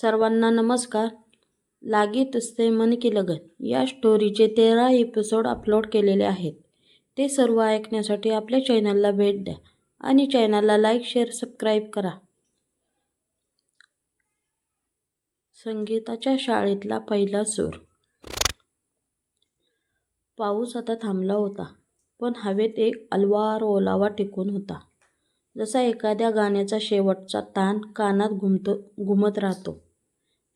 सर्वांना नमस्कार. लागीत असते मन की लगत या स्टोरीचे तेरा एपिसोड अपलोड केलेले आहेत. ते सर्व ऐकण्यासाठी आपल्या चॅनलला भेट द्या आणि चॅनलला लाईक शेअर सबस्क्राईब करा. संगीताच्या शाळेतला पहिला सूर. पाऊस आता थांबला होता पण हवेत एक अलवार ओलावा टिकून होता. जसा एखाद्या गाण्याचा शेवटचा ताण कानात घुमतो घुमत राहतो.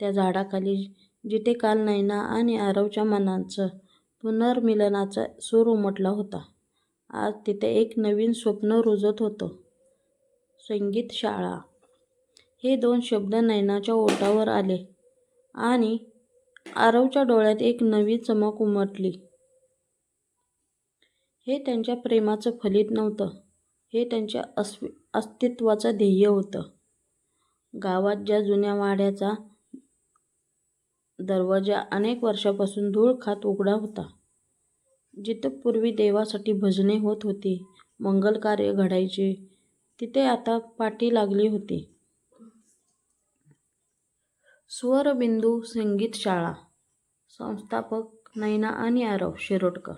त्या झाडाखाली जिथे काल नैना आणि आरवच्या मनाचं पुनर्मिलनाचा सूर उमटला होता. आज तिथे एक नवीन स्वप्न रुजत होतं. संगीत शाळा. हे दोन शब्द नैनाच्या ओठावर आले आणि आरवच्या डोळ्यात एक नवी चमक उमटली. हे त्यांच्या प्रेमाचं फलित नव्हतं. हे त्यांच्या अस्वि अस्तित्वाचं ध्येय होतं. गावात ज्या जुन्या वाड्याचा दरवाजा अनेक वर्षापासून धूळ खात उघडा होता. जिथं पूर्वी देवासाठी भजने होत होती मंगल कार्य घडायचे तिथे आता पाठी लागली होती. स्वरबिंदू संगीत शाळा. संस्थापक नैना आणि आरव शिरोडकर.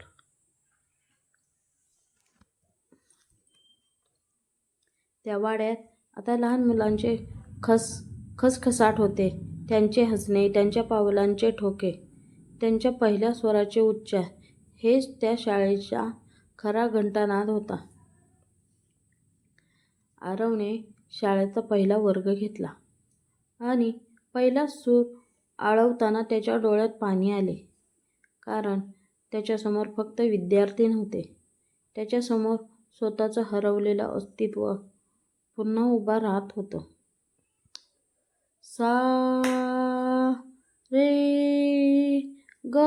त्या वाड्यात आता लहान मुलांचे खस खसखसाट होते. त्यांचे हसणे त्यांच्या पावलांचे ठोके त्यांच्या पहिल्या स्वराचे उच्चार हेच त्या शाळेचा खरा घंटानाद होता. आरवने शाळेचा पहिला वर्ग घेतला आणि पहिला सूर आळवताना त्याच्या डोळ्यात पाणी आले. कारण त्याच्यासमोर फक्त विद्यार्थी नव्हते. त्याच्यासमोर स्वतःचं हरवलेलं अस्तित्व पुन्हा उभा राहत होतं. सा ग.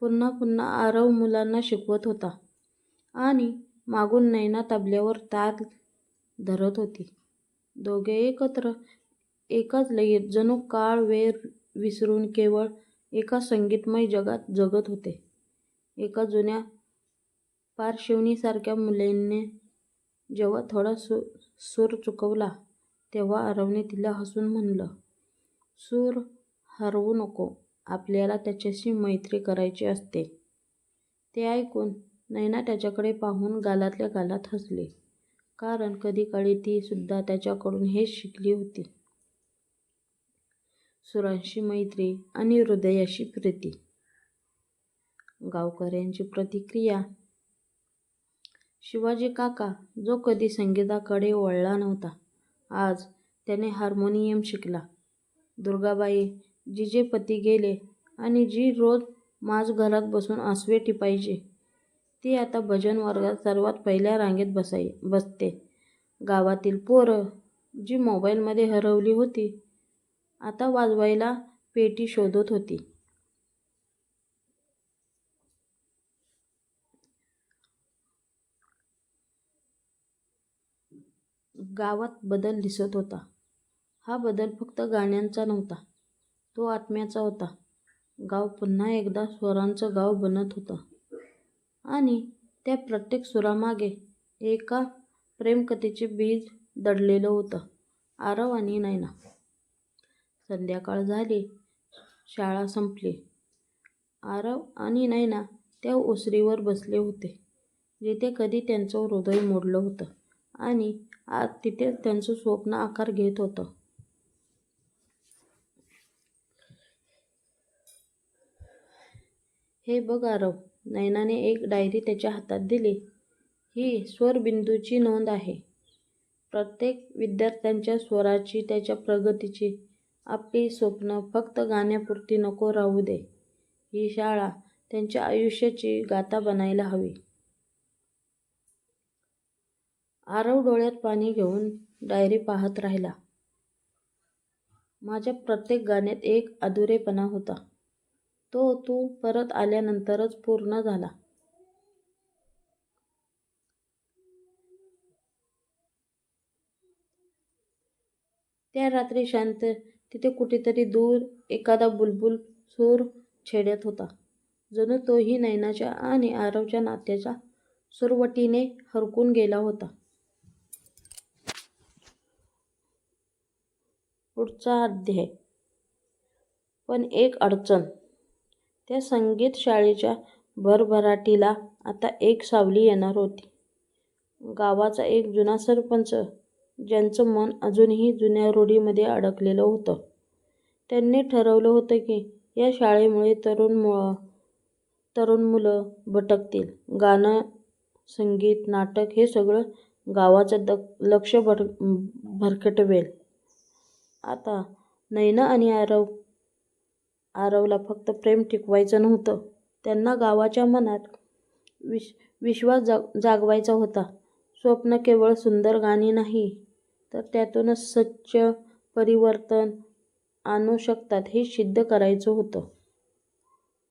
पुन्हा पुन्हा आरव मुलांना शिकवत होता आणि मागून नैना तबल्यावर ताल धरत होती. दोघे एकत्र एकाच लयीत जणू काळ वेळ विसरून केवळ एका संगीतमय जगात जगत होते. एका जुन्या पारशिवनीसारख्या मुलीने जेव्हा थोडा सु सूर चुकवला तेव्हा आरवने तिला हसून म्हणलं सूर हरवू नको. आपल्याला त्याच्याशी मैत्री करायची असते. ते ऐकून नैना त्याच्याकडे पाहून गालातल्या गालात हसली. कारण कधी काळी ती सुद्धा त्याच्याकडून हेच शिकली होती. सुरांशी मैत्री आणि हृदयाशी प्रीती. गावकऱ्यांची प्रतिक्रिया. शिवाजी काका जो कधी संगीताकडे वळला नव्हता. आज त्याने हार्मोनियम शिकला. दुर्गाबाई जिचे पती गेले आणि जी रोज माझ घरात बसून आसवे टिपायची ती आता भजन वर्गात सर्वात पहिल्या रांगेत बसाय बसते. गावातील पोरं जी मोबाईलमध्ये हरवली होती आता वाजवायला पेटी शोधत होती. गावात बदल दिसत होता. हा बदल फक्त गाण्यांचा नव्हता. तो आत्म्याचा होता. गाव पुन्हा एकदा स्वरांचं गाव बनत होतं. आणि त्या प्रत्येक सुरामागे एका प्रेमकथेचे बीज दडलेलं होतं. आरव आणि नैना. संध्याकाळ झाली. शाळा संपली. आरव आणि नैना त्या ओसरीवर बसले होते जिथे कधी त्यांचं हृदय मोडलं होतं आणि आज तिथेच त्यांचं स्वप्न आकार घेत होतं. हे बघ आरव नैनाने एक डायरी त्याच्या हातात दिली. ही स्वरबिंदूची नोंद आहे. प्रत्येक विद्यार्थ्यांच्या स्वराची त्याच्या प्रगतीची आपली स्वप्न फक्त गाण्यापुरती नको राहू दे. ही शाळा त्यांच्या आयुष्याची गाथा बनायला हवी. आरव डोळ्यात पाणी घेऊन डायरी पाहत राहिला. माझ्या प्रत्येक गाण्यात एक अधुरेपणा होता. तो तू परत आल्यानंतरच पूर्ण झाला. त्या रात्री शांत तिथे कुठेतरी दूर एखादा बुलबुल सूर छेडत होता. जणू तोही नैनाच्या आणि आरवच्या नात्याच्या सुरवटीने हरकून गेला होता. पुढचा अध्याय. पण एक अडचण. त्या संगीत शाळेच्या भरभराटीला आता एक सावली येणार होती. गावाचा एक जुना सरपंच, ज्यांचं मन अजूनही जुन्या रूढीमध्ये अडकलेलं होतं. त्यांनी ठरवलं होतं की या शाळेमुळे तरुण मुलं भटकतील. गाणं, संगीत, नाटक हे सगळं गावाचं द लक्ष भर भरकटवेल. आता नैना आणि आरव आरवला फक्त प्रेम टिकवायचं नव्हतं, त्यांना गावाच्या मनात विश विश्वास जाग जागवायचा होता. स्वप्न केवळ सुंदर गाणी नाही, तर त्यातूनच सच्च परिवर्तन आणू शकतात हे सिद्ध करायचं होतं.